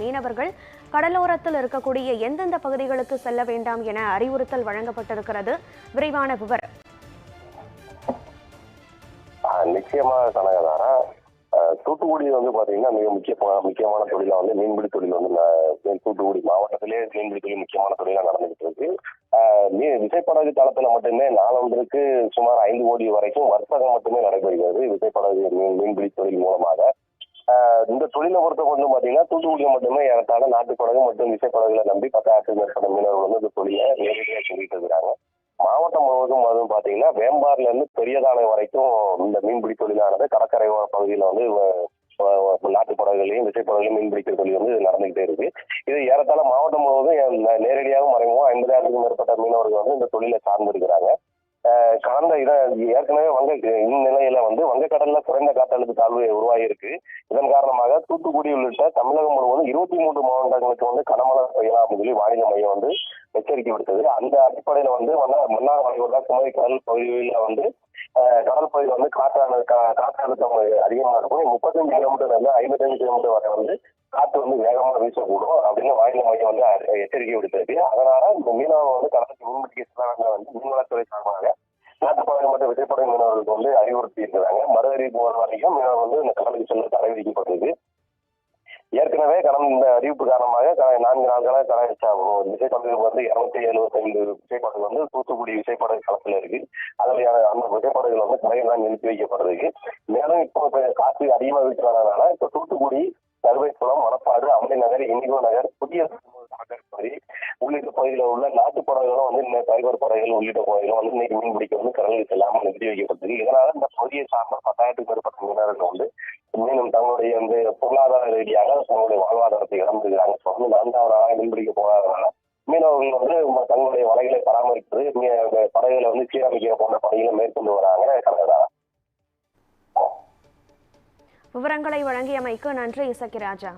மீனவர்கள் கடலோரத்தில் இருக்கக்கூடிய எந்தெந்த பகுதிகளுக்கு செல்ல வேண்டாம் என அறிவுறுத்தல் வழங்கப்பட்டிருக்கிறது. விரிவான விவரம். நிச்சயமாக கனகதாரா. தூத்துக்குடி வந்து பாத்தீங்கன்னா மிக முக்கிய முக்கியமான தொழிலா வந்து மீன்பிடி தொழில் வந்து தூத்துக்குடி மாவட்டத்திலே மீன்பிடி தொழில் முக்கியமான தொழிலா நடந்துகிட்டு இருக்கு. மீ விசைப்படகு தளத்துல மட்டுமே நாளொன்றுக்கு சுமார் ஐந்து கோடி வரைக்கும் வர்த்தகம் மட்டுமே நடைபெறுகிறது. விசைப்படகு மீன் மீன்பிடி தொழில் மூலமாக. இந்த தொழிலை பொறுத்த கொண்டு பாத்தீங்கன்னா தூத்துக்குடியில் மட்டுமே ஏறத்தாழ நாட்டுப்படகு மற்றும் விசைப்படகுகளை நம்பி பத்தாயிரத்துக்கு மேற்பட்ட மீனவர்கள் வந்து இந்த தொழிலை நேரடியாக செஞ்சுட்டு இருக்கிறாங்க. மாவட்டம் முழுவதும் அதுவும் பாத்தீங்கன்னா வேம்பார்ல இருந்து பெரியதானை வரைக்கும் இந்த மீன்பிடி தொழிலானது கடற்கரை பகுதியில வந்து நாட்டுப்படகுகளையும் விசைப்படகுகளையும் மீன்பிடிக்கிற தொழில் வந்து நடந்துகிட்டே இருக்கு. இது ஏறத்தாழ மாவட்டம் முழுவதும் நேரடியாக மறைமுகம் ஐம்பதாயிரத்துக்கும் மேற்பட்ட மீனவர்கள் வந்து இந்த தொழிலை சார்ந்திருக்கிறாங்க. கடந்த இத ஏற்கனவே வங்க இந்நிலையில வந்து வங்கக்கடல்ல குறைந்த காற்றழுத்த தாழ்வு உருவாகியிருக்கு. இதன் காரணமாக தூத்துக்குடி உள்ளிட்ட தமிழகம் முழுவதும் இருபத்தி மூன்று மாவட்டங்களுக்கு வந்து கனமழை பெய்யலாம் அப்படின்னு சொல்லி வானிலை மையம் வந்து எச்சரிக்கை விடுத்தது. அந்த அடிப்படையில வந்து மன்னார் மன்னார் வளைகுடா குமரி கடல் பகுதிகளில் வந்து கடல் பகுதியில் வந்து காற்றான கா- காற்றழுத்தம் அதிகமா இருக்கும். முப்பத்தஞ்சு கிலோமீட்டர் இருந்து ஐம்பத்தஞ்சு கிலோமீட்டர் வரை வந்து காற்று வந்து வேகமா வீசக்கூடும் அப்படின்னு வானிலை மையம் வந்து எச்சரிக்கை விடுத்தது அதனால இந்த மீனவர்கள் வந்து கடலுக்கு மீன்பிடிக்க செல்ல வந்து மீன்வளத்துறை சார்பாக நாட்டுப்பாளையம் மற்றும் விதைப்படகு மீனவர்களுக்கு வந்து அறிவுறுத்தி இருக்கிறாங்க. மறு அறிவிப்பு வரும் வரைக்கும் மீனவர் வந்து இந்த கடலுக்கு செல்ல தடை விதிக்கப்பட்டது. ஏற்கனவே கடந்த இந்த அறிவிப்பு காரணமாக க- நான்கு நாட்களாக கடை விசைப்படகு வந்து இருநூத்தி எழுபத்தைந்து விசைப்படகு வந்து தூத்துக்குடி விசைப்படகு களத்தில் இருக்கு. அதில் அந்த விசைப்படகுகள் வந்து கரையெல்லாம் நிறுத்தி வைக்கப்படுறதுக்கு மேலும் இப்போ காற்று அதிகமாக வீட்டு வரதுனால இப்போ தூத்துக்குடி கருவேக்குளம் மணப்பாடு அம்பை நகர் இண்டிகோ நகர் புதிய மாதிரி உள்ளிட்ட பகுதிகளில் உள்ள நாட்டு படகுகளும் வந்து இந்த ஃபைபர் படகுகள் உள்ளிட்ட பகுதிகளும் வந்து இன்னைக்கு மீன் பிடிக்க வந்து கடலுக்கு செல்லாமல் நிறுத்தி வைக்கப்பட்டது. இதனால இந்த பகுதியை சார்ந்த பத்தாயிரத்துக்கு மேற்பட்ட மீனவர்கள் வந்து மீனும் தங்களுடைய வந்து பொருளாதார ரீதியாக தங்களுடைய வாழ்வாதாரத்தை இழந்துருக்கிறாங்க ஸோ வந்து நான்காவது நாளாக மீன்பிடிக்க போகாதனால மீனவர்கள் வந்து தங்களுடைய வலைகளை பராமரிப்பது மீ- படகுகளை வந்து சீரமைக்கிற போன்ற பணிகளை மேற்கொண்டு வராங்க. கனகதா விவரங்களை வழங்கியமைக்கு நன்றி இசக்கிராஜா